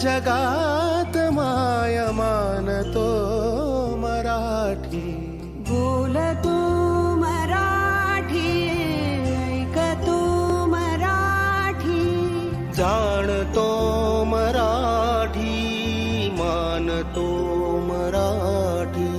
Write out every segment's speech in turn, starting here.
जगात माया मानतो मराठी. बोलतो मराठी ऐकतो मराठी. जाणतो मराठी मानतो मराठी.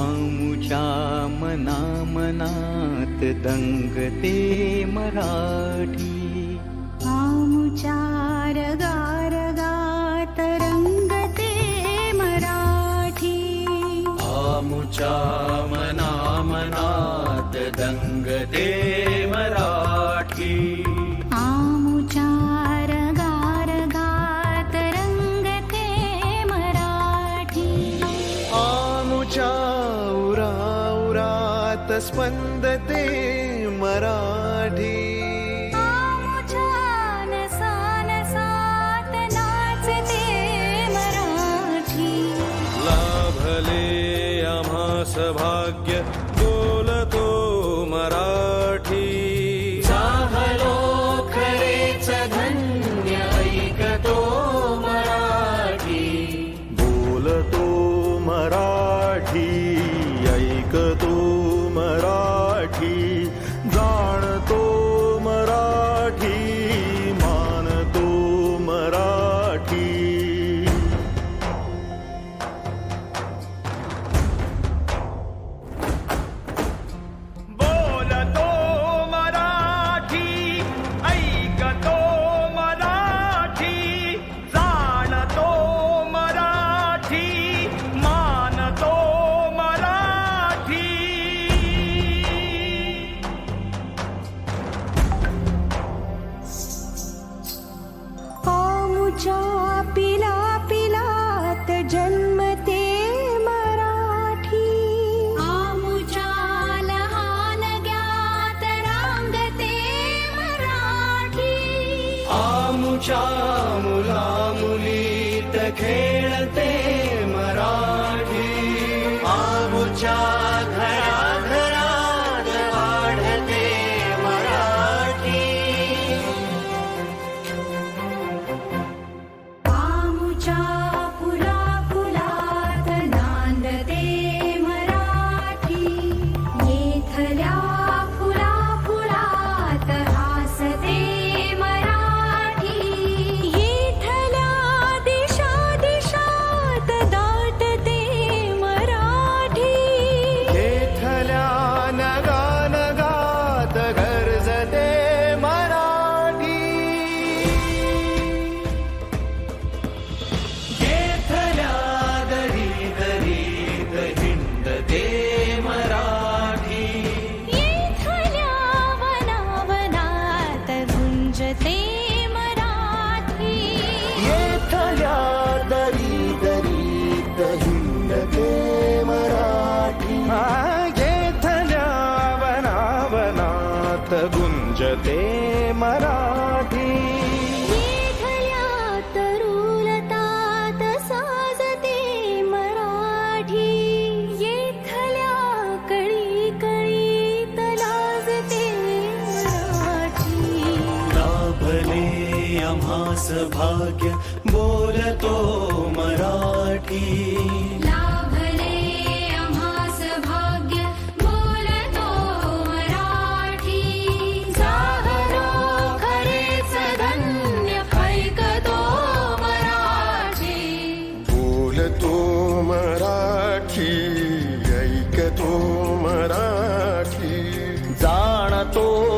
मु मना मनात् दङ्गे मराठी। आं चारगारगात रङ्गते मराठी। आम् मना मनात् दङ्गते स्पंदते मराठी. आमुचान सान सात नाचते मराठी. लाभले आम्हास भाग्य పూచాములా गुंजते मराठी. तरुलतात साजते मराठी. येथल्या कळी कळीत लाजते मराठी. लाभले आम्हास भाग्य बोलतो मराठी. जाणतो मराठी